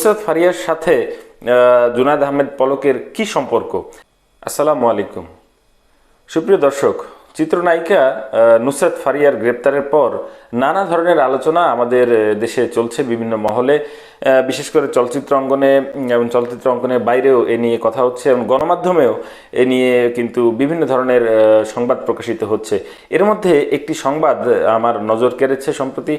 নুসরাত ফারিয়ার সাথে আহ, জুনায়দ আহমেদ পলকের কি সম্পর্ক? আসসালামু আলাইকুম। সুপ্রিয় দর্শক চিত্রনায়িকা নুসরাত ফারিয়ার গ্রেপ্তারের পর নানা ধরনের আলোচনা আমাদের দেশে চলছে বিভিন্ন মহলে। বিশেষ করে চলচ্চিত্র অঙ্গনে এবং চলচ্চিত্র অঙ্গনের বাইরেও এ নিয়ে কথা হচ্ছে এবং গণমাধ্যমেও এ নিয়ে কিন্তু বিভিন্ন ধরনের সংবাদ প্রকাশিত হচ্ছে। এর মধ্যে একটি সংবাদ আমার নজর কেড়েছে সম্প্রতি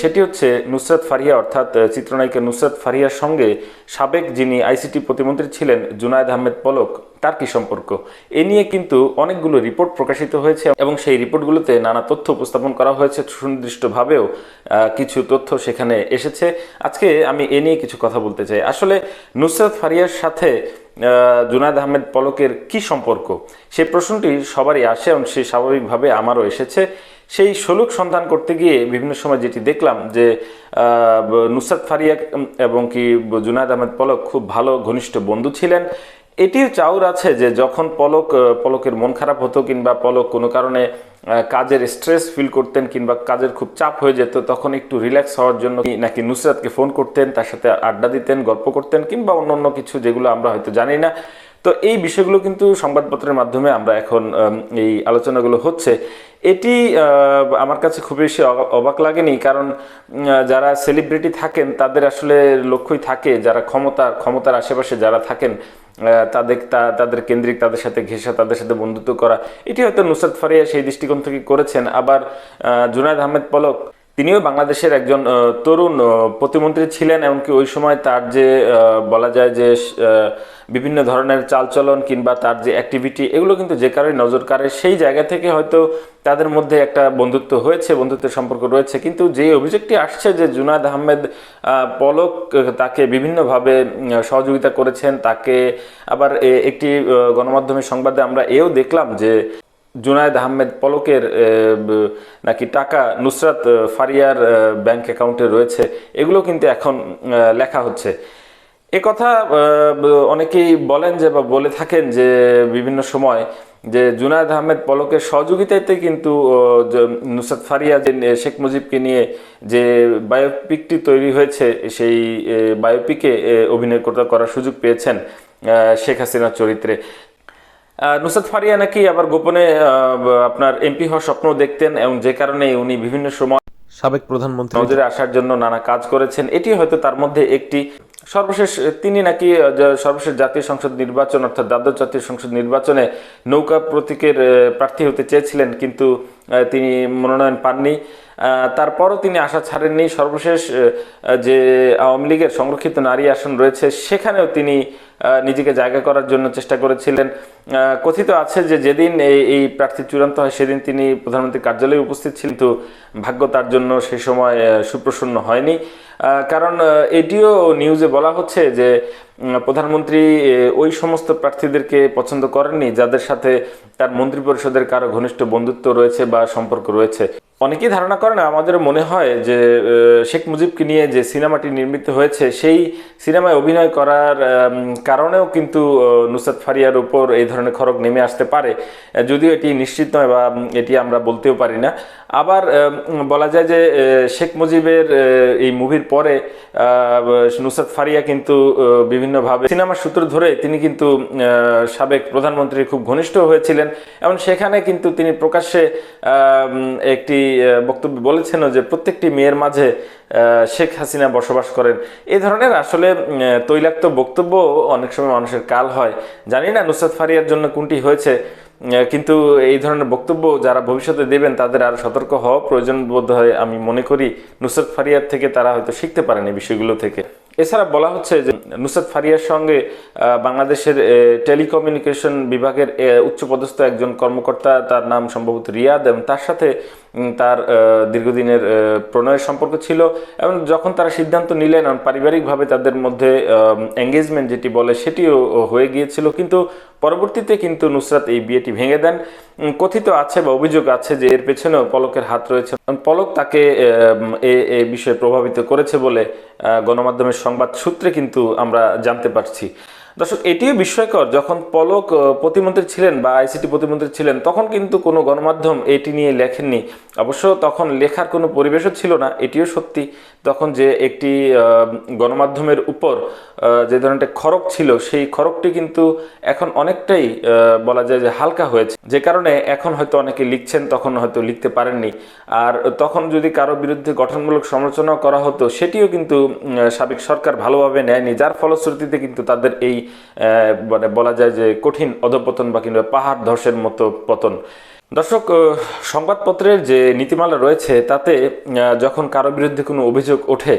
সেটি হচ্ছে নুসরাত ফারিয়া অর্থাৎ চিত্রনায়িকা নুসরাত ফারিয়ার সঙ্গে সাবেক যিনি আইসিটি প্রতিমন্ত্রী ছিলেন, জুনায়দ আহমেদ পলক, তার কি সম্পর্ক? এ নিয়ে কিন্তু অনেকগুলো রিপোর্ট প্রকাশিত হয়েছে এবং সেই রিপোর্টগুলোতে নানা তথ্য উপস্থাপন করা হয়েছে সুনির্দিষ্টভাবেও কিছু তথ্য সেখানে এসেছে। আজকে আমি এ নিয়ে কিছু কথা বলতে চাই। আসলে নুসরাত ফারিয়ার সাথে জুনায়দ আহমেদ পলকের কি সম্পর্ক? সেই প্রশ্নটি সবারই আসে এবং সে স্বাভাবিকভাবে আমারও এসেছে। সেই সলুক সন্ধান করতে গিয়ে বিভিন্ন সময় যেটি দেখলাম যে নুসরাত ফারিয়া এবং কি জুনায়দ আহমেদ পলক খুব ভালো ঘনিষ্ঠ বন্ধু ছিলেন। এটির চাউর আছে যে যখন পলক পলকের মন খারাপ হতো কিংবা পলক কোনো কারণে কাজের স্ট্রেস ফিল করতেন কিংবা কাজের খুব চাপ হয়ে যেত, তখন একটু রিল্যাক্স হওয়ার জন্য নাকি নুসরাতকে ফোন করতেন, তার সাথে আড্ডা দিতেন, গল্প করতেন কিংবা অন্য অন্য কিছু যেগুলো আমরা হয়তো জানি না। তো এই বিষয়গুলো কিন্তু সংবাদপত্রের মাধ্যমে আমরা এখন এই আলোচনাগুলো হচ্ছে। এটি আমার কাছে খুব বেশি অবা- অবাক লাগেনি কারণ যারা সেলিব্রিটি থাকেন তাদের আসলে লক্ষ্যই থাকে, যারা ক্ষমতা ক্ষমতার আশেপাশে যারা থাকেন তাদের তাদের কেন্দ্রিক, তাদের সাথে ঘেঁষা, তাদের সাথে বন্ধুত্ব করা, এটি হয়তো নুসরাত ফারিয়া সেই দৃষ্টিকোণ থেকে করেছেন। আবার জুনায়দ আহমেদ পলক তিনিও বাংলাদেশের একজন তরুণ প্রতিমন্ত্রী ছিলেন, এমনকি ওই সময় তার যে বলা যায় যে বিভিন্ন ধরনের চালচলন কিংবা তার যে অ্যাক্টিভিটি এগুলো কিন্তু যে কারোই নজর কাড়ে। সেই জায়গা থেকে হয়তো তাদের মধ্যে একটা বন্ধুত্ব হয়েছে, বন্ধুত্বের সম্পর্ক রয়েছে, কিন্তু যে অভিযোগটি আসছে যে জুনাদ আহমেদ পলক, তাকে বিভিন্নভাবে সহযোগিতা করেছেন, তাকে আবার একটি গণমাধ্যমের সংবাদে আমরা এও দেখলাম যে জুনায়দ আহমেদ পলকের নাকি টাকা নুসরাত ফারিয়ার ব্যাংক অ্যাকাউন্টে রয়েছে, এগুলো কিন্তু এখন লেখা হচ্ছে। এ কথা অনেকেই বলেন যে বা বলে থাকেন যে বিভিন্ন সময় যে জুনায়দ আহমেদ পলকের সহযোগিতাতে কিন্তু নুসরাত ফারিয়া যে শেখ মুজিবকে নিয়ে যে বায়োপিকটি তৈরি হয়েছে, সেই বায়োপিকে অভিনয় করার সুযোগ পেয়েছেন শেখ হাসিনার চরিত্রে। নুসরাত ফারিয়া নাকি আবার গোপনে আপনার এমপি হওয়ার স্বপ্ন দেখতেন এবং যে কারণে উনি বিভিন্ন সময় সাবেক প্রধানমন্ত্রী নজরে আসার জন্য নানা কাজ করেছেন। এটি হয়তো তার মধ্যে একটি সর্বশেষ তিনি নাকি সর্বশেষ জাতীয় সংসদ নির্বাচন, অর্থাৎ দ্বাদশ জাতীয় সংসদ নির্বাচনে নৌকা প্রতীকের প্রার্থী হতে চেয়েছিলেন, কিন্তু তিনি মনোনয়ন পাননি। তারপরও তিনি আশা ছাড়েননি। সর্বশেষ যে আওয়ামী লীগের সংরক্ষিত নারী আসন রয়েছে, সেখানেও তিনি নিজেকে জায়গা করার জন্য চেষ্টা করেছিলেন। কথিত আছে যে যেদিন এই এই প্রার্থী চূড়ান্ত হয়, সেদিন তিনি প্রধানমন্ত্রীর কার্যালয়ে উপস্থিত ছিলেন, কিন্তু ভাগ্য তার জন্য সে সময় সুপ্রসন্ন হয়নি। কারণ এটিও নিউজে বলা হচ্ছে যে প্রধানমন্ত্রী ওই সমস্ত প্রার্থীদেরকে পছন্দ করেননি, যাদের সাথে তার মন্ত্রিপরিষদের কারও ঘনিষ্ঠ বন্ধুত্ব রয়েছে বা সম্পর্ক রয়েছে। অনেকেই ধারণা করেন আমাদের মনে হয় যে শেখ মুজিবকে নিয়ে যে সিনেমাটি নির্মিত হয়েছে, সেই সিনেমায় অভিনয় করার কারণেও কিন্তু নুসরাত ফারিয়ার উপর এই ধরনের খড়গ নেমে আসতে পারে। যদিও এটি নিশ্চিত নয় বা এটি আমরা বলতেও পারি না। আবার বলা যায় যে শেখ মুজিবের এই মুভির পরে নুসরাত ফারিয়া কিন্তু বিভিন্নভাবে সিনেমার সূত্র ধরে তিনি কিন্তু সাবেক প্রধানমন্ত্রীর খুব ঘনিষ্ঠ হয়েছিলেন এবং সেখানে কিন্তু তিনি প্রকাশ্যে একটি বক্তব্য বলেছেন যে প্রত্যেকটি মেয়ের মাঝে শেখ হাসিনা বসবাস করেন। এই ধরনের আসলে তৈলাক্ত বক্তব্য অনেক সময় মানুষের কাল হয়। জানি না নুসরাত ফারিয়ার জন্য কোনটি হয়েছে কিন্তু এই ধরনের বক্তব্য যারা ভবিষ্যতে দেবেন তাদের আরও সতর্ক হওয়া প্রয়োজন বোধ হয় আমি মনে করি। নুসরাত ফারিয়ার থেকে তারা হয়তো শিখতে পারেন এই বিষয়গুলো থেকে। এছাড়া বলা হচ্ছে যে নুসরাত ফারিয়ার সঙ্গে বাংলাদেশের টেলিকমিউনিকেশন বিভাগের উচ্চপদস্থ একজন কর্মকর্তা, তার নাম সম্ভবত রিয়াদ, এবং তার সাথে তার দীর্ঘদিনের প্রণয়ের সম্পর্ক ছিল এবং যখন তারা সিদ্ধান্ত নিলেন পারিবারিকভাবে তাদের মধ্যে এঙ্গেজমেন্ট যেটি বলে সেটিও হয়ে গিয়েছিল। কিন্তু পরবর্তীতে কিন্তু নুসরাত এই বিয়েটি ভেঙে দেন। কথিত আছে বা অভিযোগ আছে যে এর পেছনেও পলকের হাত রয়েছে। পলক তাকে এ বিষয়ে প্রভাবিত করেছে বলে গণমাধ্যমের সংবাদ সূত্রে কিন্তু আমরা জানতে পারছি। দর্শক, এটিও বিস্ময়কর, যখন পলক প্রতিমন্ত্রী ছিলেন বা আইসিটি প্রতিমন্ত্রী ছিলেন, তখন কিন্তু কোনো গণমাধ্যম এটি নিয়ে লেখেননি। অবশ্য তখন লেখার কোনো পরিবেশও ছিল না, এটিও সত্যি। তখন যে একটি গণমাধ্যমের উপর যে ধরনের খরক ছিল, সেই খরকটি কিন্তু এখন অনেকটাই বলা যায় যে হালকা হয়েছে। যে কারণে এখন হয়তো অনেকে লিখছেন, তখন হয়তো লিখতে পারেননি। আর তখন যদি কারও বিরুদ্ধে গঠনমূলক সমালোচনা করা হতো, সেটিও কিন্তু সাবেক সরকার ভালোভাবে নেয়নি। যার ফলশ্রুতিতে কিন্তু তাদের এই মানে বলা যায় যে কঠিন অধপতন বা কিংবা পাহাড় ধসের মতো পতন। দর্শক সংবাদপত্রের যে নীতিমালা রয়েছে তাতে যখন কারও বিরুদ্ধে কোনো অভিযোগ ওঠে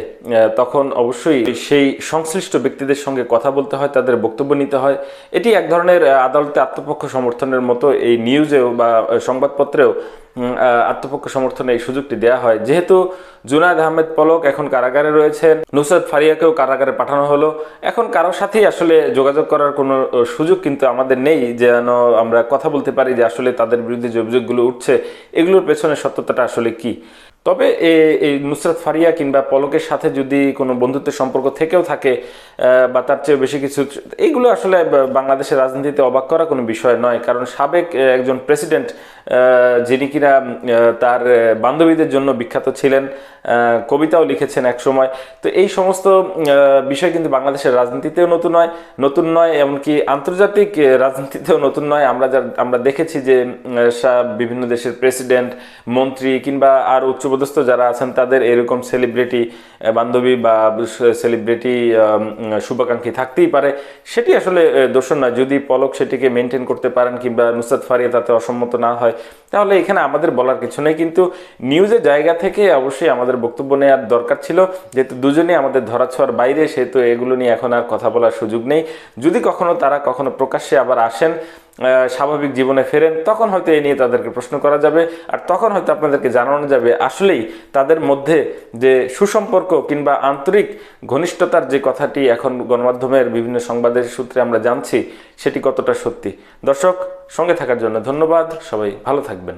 তখন অবশ্যই সেই সংশ্লিষ্ট ব্যক্তিদের সঙ্গে কথা বলতে হয়, তাদের বক্তব্য নিতে হয়। এটি এক ধরনের আদালতে আত্মপক্ষ সমর্থনের মতো এই নিউজেও বা সংবাদপত্রেও আত্মপক্ষ সমর্থনে এই সুযোগটি দেওয়া হয়। যেহেতু জুনায়দ আহমেদ পলক এখন কারাগারে রয়েছেন, নুসরাত ফারিয়াকেও কারাগারে পাঠানো হলো। এখন কারোর সাথেই আসলে যোগাযোগ করার কোনো সুযোগ কিন্তু আমাদের নেই, যেন আমরা কথা বলতে পারি যে আসলে তাদের বিরুদ্ধে অভিযোগগুলো উঠছে এগুলোর পেছনে সত্যতাটা আসলে কি? তবে এই নুসরাত ফারিয়া কিংবা পলকের সাথে যদি কোনো বন্ধুত্বের সম্পর্ক থেকেও থাকে বা তার চেয়ে বেশি কিছু এইগুলো আসলে বাংলাদেশের রাজনীতিতে অবাক করা কোনো বিষয় নয়। কারণ সাবেক একজন প্রেসিডেন্ট যিনি কিনা তার বান্ধবীদের জন্য বিখ্যাত ছিলেন কবিতাও লিখেছেন এক সময় তো এই সমস্ত বিষয় কিন্তু বাংলাদেশের রাজনীতিতেও নতুন নয় নতুন নয়, এমনকি আন্তর্জাতিক রাজনীতিতেও নতুন নয়। আমরা যা, আমরা দেখেছি যে বিভিন্ন দেশের প্রেসিডেন্ট, মন্ত্রী কিংবা আর উচ্চপদস্থ যারা আছেন, তাদের এরকম সেলিব্রিটি বান্ধবী বা সেলিব্রিটি শুভাকাঙ্ক্ষী থাকতেই পারে। সেটি আসলে দোষণ নয়। যদি পলক সেটিকে মেনটেন করতে পারেন কিংবা নুসরাত ফারিয়া তাতে অসম্মত না হয়, তাহলে এখানে আমাদের বলার কিছু নেই। কিন্তু নিউজের জায়গা থেকে অবশ্যই আমাদের বক্তব্য নেওয়ার দরকার ছিল। যেহেতু দুজনেই আমাদের ধরাছোঁয়ার বাইরে, সেহেতু এগুলো নিয়ে এখন আর কথা বলার সুযোগ নেই। যদি কখনো তারা কখনো প্রকাশ্যে আবার আসেন স্বাভাবিক জীবনে ফেরেন, তখন হয়তো এই নিয়ে তাদেরকে প্রশ্ন করা যাবে, আর তখন হয়তো আপনাদেরকে জানানো যাবে, আসলেই তাদের মধ্যে যে সুসম্পর্ক কিংবা আন্তরিক ঘনিষ্ঠতার যে কথাটি এখন গণমাধ্যমের বিভিন্ন সংবাদের সূত্রে আমরা জানছি, সেটি কতটা সত্যি। দর্শক, সঙ্গে থাকার জন্য ধন্যবাদ, সবাই ভালো থাকবেন।